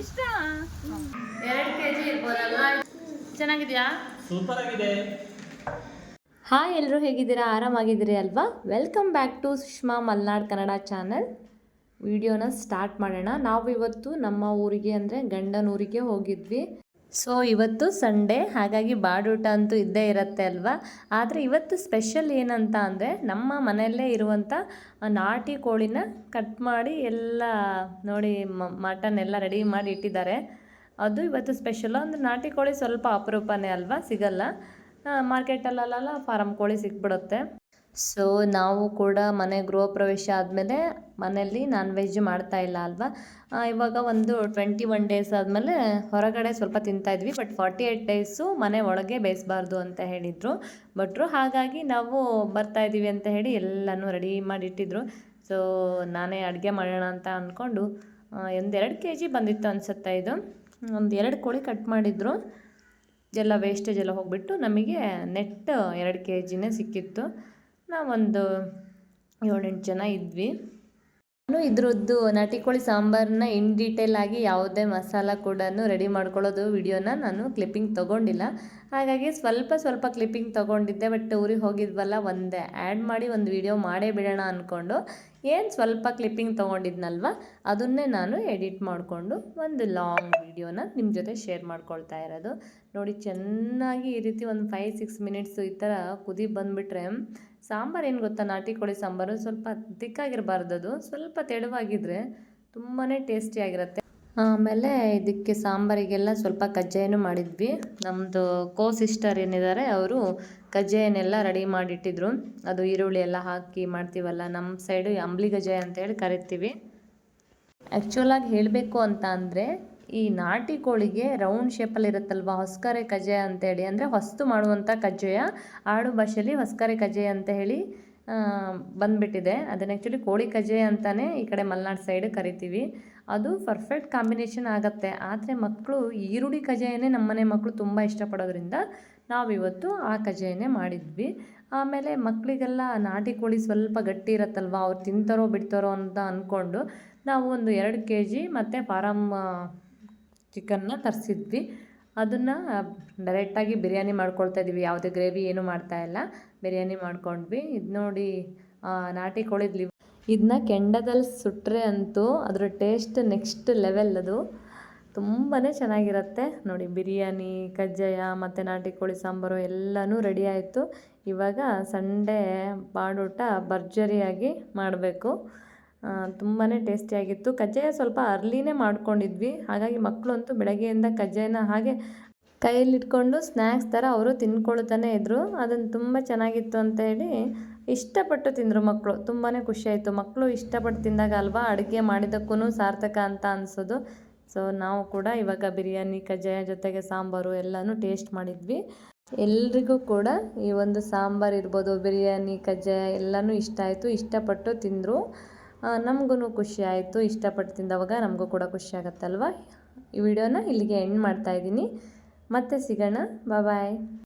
ಇಷ್ಟ? ಎರಡು K G ಇರ್ಬೋದಲ್ವಾ? ಚೆನ್ನಾಗಿದೆಯಾ? ಸೂಪರ್ ಆಗಿದೆ ಹಾಯ್ ಎಲ್ಲರೂ ಹೇಗಿದ್ದೀರಾ? ಆರಾಮಾಗಿದ್ದೀರಿ ಅಲ್ವಾ? Welcome back to Sushma Malnad Kannada channel ವಿಡಿಯೋನ ಸ್ಟಾರ್ಟ್ ಮಾಡೋಣ. ನಾವು ಇವತ್ತು ನಮ್ಮ ಊರಿಗೆ ಅಂದರೆ ಗಂಡನ ಊರಿಗೆ ಹೋಗಿದ್ವಿ. ಸೊ ಇವತ್ತು ಸಂಡೇ ಹಾಗಾಗಿ ಬಾಡೂಟ ಅಂತೂ ಇದ್ದೇ ಇರುತ್ತೆ ಅಲ್ವಾ? ಆದರೆ ಇವತ್ತು ಸ್ಪೆಷಲ್ ಏನಂತ ಅಂದರೆ ನಮ್ಮ ಮನೆಯಲ್ಲೇ ಇರುವಂಥ ನಾಟಿ ಕೋಳಿನ ಕಟ್ ಮಾಡಿ ಎಲ್ಲ ನೋಡಿ ಮಟನ್ ಎಲ್ಲ ರೆಡಿ ಮಾಡಿ ಇಟ್ಟಿದ್ದಾರೆ. ಅದು ಇವತ್ತು ಸ್ಪೆಷಲ್ ಅಂದರೆ ನಾಟಿ ಕೋಳಿ ಸ್ವಲ್ಪ ಅಪರೂಪನೇ ಅಲ್ವಾ? ಸಿಗಲ್ಲ. ಮಾರ್ಕೆಟಲ್ಲೆಲ್ಲ ಫಾರಮ್ ಕೋಳಿ ಸಿಕ್ಬಿಡುತ್ತೆ. ಸೊ ನಾವು ಕೂಡ ಮನೆ ಗೃಹ ಪ್ರವೇಶ ಆದಮೇಲೆ ಮನೆಯಲ್ಲಿ ನಾನ್ ವೆಜ್ ಮಾಡ್ತಾ ಇಲ್ಲ ಅಲ್ವಾ? ಇವಾಗ ಒಂದು ಟ್ವೆಂಟಿ ಒನ್ ಡೇಸ್ ಆದಮೇಲೆ ಹೊರಗಡೆ ಸ್ವಲ್ಪ ತಿಂತಾ ಇದ್ವಿ ಬಟ್ ಫಾರ್ಟಿ ಏಯ್ಟ್ ಡೇಸು ಮನೆ ಒಳಗೆ ಬೇಯಿಸಬಾರ್ದು ಅಂತ ಹೇಳಿದರು. ಭಟ್ರು ಹಾಗಾಗಿ ನಾವು ಬರ್ತಾ ಇದ್ದೀವಿ ಅಂತ ಹೇಳಿ ಎಲ್ಲನೂ ರೆಡಿ ಮಾಡಿಟ್ಟಿದ್ರು. ಸೊ ನಾನೇ ಅಡುಗೆ ಮಾಡೋಣ ಅಂತ ಅಂದ್ಕೊಂಡು ಒಂದೆರಡು ಕೆ ಜಿ ಬಂದಿತ್ತು ಅನಿಸುತ್ತೆ ಇದು. ಒಂದು ಎರಡು ಕೋಳಿ ಕಟ್ ಮಾಡಿದ್ರು. ಎಲ್ಲ ವೇಸ್ಟೇಜ್ ಎಲ್ಲ ಹೋಗಿಬಿಟ್ಟು ನಮಗೆ ನೆಟ್ ಎರಡು ಕೆ ಜಿನೇ ಸಿಕ್ಕಿತ್ತು. ನಾವೊಂದು ಏಳೆಂಟು ಜನ ಇದ್ವಿ. ನಾನು ಇದ್ರದ್ದು ನಾಟಿ ಕೋಳಿ ಸಾಂಬಾರನ್ನ ಇನ್ ಡೀಟೇಲ್ ಆಗಿ ಯಾವುದೇ ಮಸಾಲ ಕೂಡ ರೆಡಿ ಮಾಡ್ಕೊಳ್ಳೋದು ವಿಡಿಯೋನ ನಾನು ಕ್ಲಿಪ್ಪಿಂಗ್ ತೊಗೊಂಡಿಲ್ಲ. ಹಾಗಾಗಿ ಸ್ವಲ್ಪ ಸ್ವಲ್ಪ ಕ್ಲಿಪ್ಪಿಂಗ್ ತೊಗೊಂಡಿದ್ದೆ, ಬಟ್ ಊರಿಗೆ ಹೋಗಿದ್ವಲ್ಲ, ಒಂದೇ ಆ್ಯಡ್ ಮಾಡಿ ಒಂದು ವಿಡಿಯೋ ಮಾಡೇ ಬಿಡೋಣ ಅಂದ್ಕೊಂಡು ಏನು ಸ್ವಲ್ಪ ಕ್ಲಿಪ್ಪಿಂಗ್ ತೊಗೊಂಡಿದ್ನಲ್ವ, ಅದನ್ನೇ ನಾನು ಎಡಿಟ್ ಮಾಡಿಕೊಂಡು ಒಂದು ಲಾಂಗ್ ವಿಡಿಯೋನ ನಿಮ್ಮ ಜೊತೆ ಶೇರ್ ಮಾಡ್ಕೊಳ್ತಾ ಇರೋದು. ನೋಡಿ, ಚೆನ್ನಾಗಿ ಈ ರೀತಿ ಒಂದು ಫೈವ್ ಸಿಕ್ಸ್ ಮಿನಿಟ್ಸು ಈ ಥರ ಕುದಿ ಬಂದುಬಿಟ್ರೆ ಸಾಂಬಾರು ಏನು ಗೊತ್ತಾ? ನಾಟಿ ಕೋಳಿ ಸಾಂಬಾರು ಸ್ವಲ್ಪ ತಿಕ್ಕಾಗಿರಬಾರ್ದು ಅದು. ಸ್ವಲ್ಪ ತೆಳುವಾಗಿದ್ದರೆ ತುಂಬಾ ಟೇಸ್ಟಿಯಾಗಿರುತ್ತೆ ಆಮೇಲೆ ಇದಕ್ಕೆ ಸಾಂಬಾರಿಗೆಲ್ಲ ಸ್ವಲ್ಪ ಕಜ್ಜಾಯನೂ ಮಾಡಿದ್ವಿ. ನಮ್ಮದು ಕೋ ಸಿಸ್ಟರ್ ಏನಿದ್ದಾರೆ ಅವರು ಕಜ್ಜಾಯನೆಲ್ಲ ರೆಡಿ ಮಾಡಿಟ್ಟಿದ್ರು. ಅದು ಈರುಳ್ಳಿ ಎಲ್ಲ ಹಾಕಿ ಮಾಡ್ತೀವಲ್ಲ ನಮ್ಮ ಸೈಡು ಅಂಬ್ಲಿ ಕಜ್ಜಾಯ ಅಂತೇಳಿ ಕರಿತೀವಿ. ಆ್ಯಕ್ಚುಲಾಗಿ ಹೇಳಬೇಕು ಅಂತ ಅಂದರೆ ಈ ನಾಟಿ ಕೋಳಿಗೆ ರೌಂಡ್ ಶೇಪಲ್ಲಿ ಇರುತ್ತಲ್ವ? ಹೊಸ್ಕರೆ ಕಜ್ಜಾಯ ಅಂತೇಳಿ. ಅಂದರೆ ಹೊಸ್ತು ಮಾಡುವಂಥ ಕಜ್ಜಾಯ. ಆಡು ಭಾಷೆಯಲ್ಲಿ ಹೊಸ್ಕರೆ ಕಜ್ಜಾಯ ಅಂತ ಹೇಳಿ ಬಂದುಬಿಟ್ಟಿದೆ. ಅದನ್ನ ಆ್ಯಕ್ಚುಲಿ ಕೋಳಿ ಕಜ್ಜಾಯ ಅಂತಲೇ ಈ ಕಡೆ ಮಲೆನಾಡು ಸೈಡ್ ಕರಿತೀವಿ. ಅದು ಪರ್ಫೆಕ್ಟ್ ಕಾಂಬಿನೇಷನ್ ಆಗುತ್ತೆ. ಆದರೆ ಮಕ್ಕಳು ಈರುಳ್ಳಿ ಕಜ್ಜಾಯನೇ ನಮ್ಮನೆ ಮಕ್ಕಳು ತುಂಬ ಇಷ್ಟಪಡೋದ್ರಿಂದ ನಾವಿವತ್ತು ಆ ಕಜ್ಜಾಯನೇ ಮಾಡಿದ್ವಿ. ಆಮೇಲೆ ಮಕ್ಕಳಿಗೆಲ್ಲ ನಾಟಿ ಕೋಳಿ ಸ್ವಲ್ಪ ಗಟ್ಟಿ ಇರುತ್ತಲ್ವ? ಅವ್ರು ತಿಂತಾರೋ ಬಿಡ್ತಾರೋ ಅಂತ ಅಂದ್ಕೊಂಡು ನಾವು ಒಂದು ಎರಡು ಕೆ ಜಿ ಮತ್ತು ಫಾರಮ್ ಚಿಕನ್ನ ತರಿಸಿದ್ವಿ. ಅದನ್ನು ಡೈರೆಕ್ಟಾಗಿ ಬಿರಿಯಾನಿ ಮಾಡ್ಕೊಳ್ತಾ ಇದ್ದೀವಿ ಯಾವುದೇ ಗ್ರೇವಿ ಏನು ಮಾಡ್ತಾ ಇಲ್ಲ. ಬಿರಿಯಾನಿ ಮಾಡ್ಕೊಂಡ್ವಿ. ಇದು ನೋಡಿ ನಾಟಿ ಕೋಳಿದ್ ಇದನ್ನ ಕೆಂಡದಲ್ಲಿ ಸುಟ್ಟರೆ ಅಂತೂ ಅದರ ಟೇಸ್ಟ್ ನೆಕ್ಸ್ಟ್ ಲೆವೆಲ್ ಅದು. ತುಂಬಾ ಚೆನ್ನಾಗಿರುತ್ತೆ. ನೋಡಿ, ಬಿರಿಯಾನಿ, ಕಜ್ಜಾಯ, ಮತ್ತು ನಾಟಿ ಕೋಳಿ ಸಾಂಬಾರು ಎಲ್ಲನೂ ರೆಡಿ ಆಯಿತು. ಇವಾಗ ಸಂಡೇ ಬಾಡೂಟ ಭರ್ಜರಿಯಾಗಿ ಮಾಡಬೇಕು. ತುಂಬಾ ಟೇಸ್ಟಿಯಾಗಿತ್ತು ಕಜ್ಜಾಯ ಸ್ವಲ್ಪ ಅರ್ಲಿನೇ ಮಾಡ್ಕೊಂಡಿದ್ವಿ. ಹಾಗಾಗಿ ಮಕ್ಕಳು ಅಂತೂ ಬೆಳಗ್ಗೆಯಿಂದ ಕಜ್ಜಾಯನ ಹಾಗೆ ಕೈಯಲ್ಲಿಟ್ಕೊಂಡು ಸ್ನ್ಯಾಕ್ಸ್ ಥರ ಅವರು ತಿನ್ಕೊಳ್ತಾನೆ ಇದ್ದರು ಅದನ್ನು ತುಂಬ ಚೆನ್ನಾಗಿತ್ತು ಅಂತ ಹೇಳಿ ಇಷ್ಟಪಟ್ಟು ತಿಂದರು ಮಕ್ಕಳು ತುಂಬಾ ಖುಷಿಯಾಯಿತು ಮಕ್ಕಳು ಇಷ್ಟಪಟ್ಟು ತಿಂದಾಗ ಅಲ್ವಾ? ಅಡುಗೆ ಮಾಡಿದ್ದಕ್ಕೂ ಸಾರ್ಥಕ ಅಂತ ಅನಿಸೋದು. ಸೊ ನಾವು ಕೂಡ ಇವಾಗ ಬಿರಿಯಾನಿ, ಕಜ್ಜಾಯ ಜೊತೆಗೆ ಸಾಂಬಾರು ಎಲ್ಲನೂ ಟೇಸ್ಟ್ ಮಾಡಿದ್ವಿ. ಎಲ್ರಿಗೂ ಕೂಡ ಈ ಒಂದು ಸಾಂಬಾರು ಇರ್ಬೋದು, ಬಿರಿಯಾನಿ, ಕಜ್ಜಾಯ ಎಲ್ಲನೂ ಇಷ್ಟ ಆಯಿತು. ಇಷ್ಟಪಟ್ಟು ತಿಂದರು. ನಮಗೂ ಖುಷಿ ಆಯಿತು. ಇಷ್ಟಪಟ್ಟು ತಿಂದವಾಗ ನಮಗೂ ಕೂಡ ಖುಷಿ ಆಗುತ್ತಲ್ವ? ಈ ವಿಡಿಯೋನ ಇಲ್ಲಿಗೆ ಎಂಡ್ ಮಾಡ್ತಾ ಇದ್ದೀನಿ. ಮತ್ತೆ ಸಿಗೋಣ. ಬಾಯ್